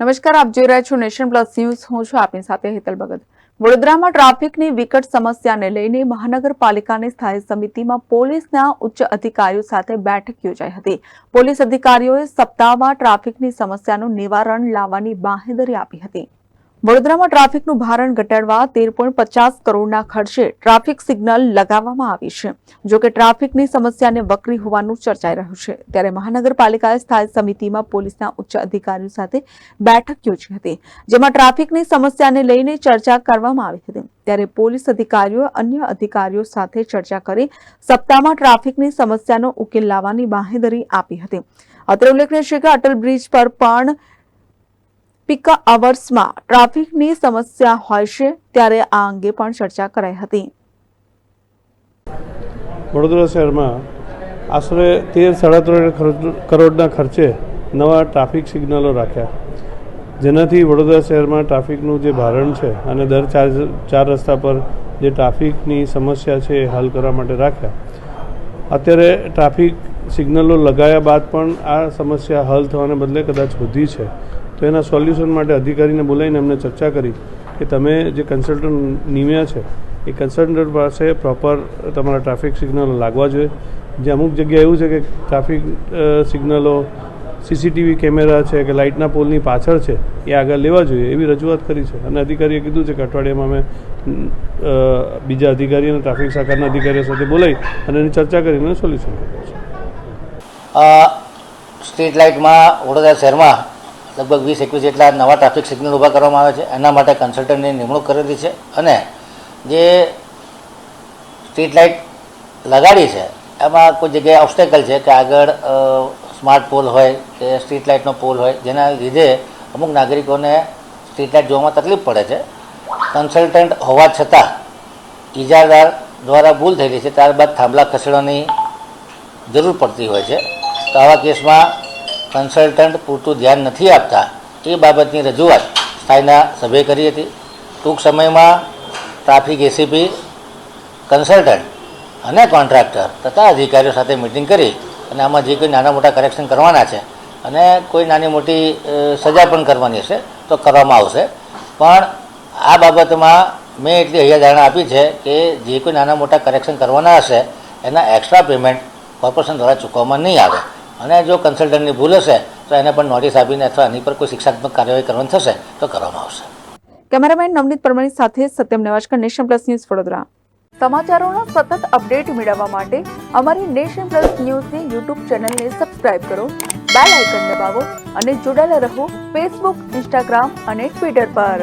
નમસ્કાર, આપ જોઈ રહ્યા છો નેશન પ્લસ ન્યૂઝ. હું છું આપની સાથે હેતલ ભગત. વડોદરામાં ટ્રાફિકની વિકટ સમસ્યાને લઈને મહાનગરપાલિકાની સ્થાયી સમિતિમાં પોલીસના ઉચ્ચ અધિકારીઓ સાથે બેઠક યોજાઈ હતી. પોલીસ અધિકારીઓએ સપ્તાહમાં ટ્રાફિકની સમસ્યાનું નિવારણ લાવવાની બાંહેધરી આપી હતી. વડોદરામાં ટ્રાફિકનું ભારણ ઘટાડવા તેર પોઈન્ટ પચાસ કરોડના ખર્ચે ટ્રાફિક સિગ્નલ લગાવવામાં આવી છે. જો કે ટ્રાફિકની સમસ્યાને વકરી હોવાનું ચર્ચાઈ રહ્યું છે. ત્યારે મહાનગરપાલિકાએ સ્થાયી સમિતિમાં પોલીસના ઉચ્ચ અધિકારીઓ સાથે બેઠક યોજી હતી, જેમાં ટ્રાફિકની સમસ્યાને લઈને ચર્ચા કરવામાં આવી હતી. ત્યારે પોલીસ અધિકારીઓ, અન્ય અધિકારીઓ સાથે ચર્ચા કરી સપ્તાહમાં ટ્રાફિકની સમસ્યાનો ઉકેલ લાવવાની બાહેધરી આપી હતી. અત્રે ઉલ્લેખનીય છે કે અટલ બ્રિજ પર પણ પીક અવર્સમાં ટ્રાફિકની સમસ્યા હોય છે, ત્યારે આ અંગે પણ ચર્ચા કરાઈ હતી. વડોદરા શહેરમાં આશરે તેર સાડા ત્રણ કરોડના ખર્ચે નવા ટ્રાફિક સિગ્નલો રાખ્યા. જેનાથી વડોદરા શહેરમાં ટ્રાફિકનું જે ભારણ છે અને દર ચાર ચાર રસ્તા પર જે ટ્રાફિકની સમસ્યા છે એ હલ કરવા માટે રાખ્યા. અત્યારે ટ્રાફિક સિગ્નલો લગાવ્યા બાદ પણ આ સમસ્યા હલ થવાને બદલે કદાચ વધી છે. તો એના સોલ્યુશન માટે અધિકારીને બોલાવીને અમને ચર્ચા કરી કે તમે જે કન્સલ્ટન્ટ નિમ્યા છે, એ કન્સલ્ટન્ટ પાસે પ્રોપર તમારા ટ્રાફિક સિગ્નલો લાગવા જોઈએ. જે અમુક જગ્યાએ એવું છે કે ટ્રાફિક સિગ્નલો, સીસીટીવી કેમેરા છે કે લાઇટના પોલની પાછળ છે, એ આગળ લેવા જોઈએ એવી રજૂઆત કરી છે. અને અધિકારીએ કીધું છે કે અઠવાડિયામાં અમે બીજા અધિકારી અને ટ્રાફિક શાખાના અધિકારીઓ સાથે બોલાવી અને એની ચર્ચા કરીને સોલ્યુશન કર્યું છે સ્ટ્રીટ લાઇટમાં વડોદરા શહેરમાં લગભગ વીસ, એકવીસ જેટલા નવા ટ્રાફિક સિગ્નલ ઊભા કરવામાં આવે છે. એના માટે કન્સલ્ટન્ટની નિમણૂક કરેલી છે અને જે સ્ટ્રીટ લાઇટ લગાડી છે, એમાં કોઈ જગ્યાએ ઓબ્સ્ટેકલ છે કે આગળ સ્માર્ટ પોલ હોય કે સ્ટ્રીટ લાઇટનો પોલ હોય, જેના લીધે અમુક નાગરિકોને સ્ટ્રીટ લાઇટ જોવામાં તકલીફ પડે છે. કન્સલ્ટન્ટ હોવા છતાં ઇજાદાર દ્વારા ભૂલ થયેલી છે, ત્યારબાદ થાંભલા ખસેડવાની જરૂર પડતી હોય છે. તો આવા કેસમાં કન્સલ્ટન્ટ પૂરતું ધ્યાન નથી આપતા એ બાબતની રજૂઆત સ્થાયીના સભ્યે કરી હતી. ટૂંક સમયમાં ટ્રાફિક એસીપી કન્સલ્ટન્ટ અને કોન્ટ્રાક્ટર તથા અધિકારીઓ સાથે મિટિંગ કરી અને આમાં જે કોઈ નાના મોટા કરેક્શન કરવાના છે અને કોઈ નાની મોટી સજા પણ કરવાની હશે, તો કરવામાં આવશે. પણ આ બાબતમાં મેં એટલી હૈયાધારણા આપી છે કે જે કોઈ નાના મોટા કરેક્શન કરવાના હશે, એના એક્સ્ટ્રા પેમેન્ટ કોર્પોરેશન દ્વારા ચૂકવવામાં નહીં આવે. અને જો કન્સલ્ટન્ટની ભૂલ હશે તો એને પણ નોટિસ આપીને અથવા એની પર કોઈ શિક્ષાત્મક કાર્યવાહી કરવાની થશે તો કરવામાં આવશે. કેમેરામેન નવનીત પરમાણી સાથે Satyam Nevashkar Nation Plus News Vadodara. સમાચારોના સતત અપડેટ મેળવવા માટે અમારી નેશન પ્લસ ન્યૂઝની યુટ્યુબ ચેનલને સબસ્ક્રાઇબ કરો બેલ આઇકન દબાવો અને જોડાયેલા રહો ફેસબુક ઇન્સ્ટાગ્રામ અને ટ્વિટર પર.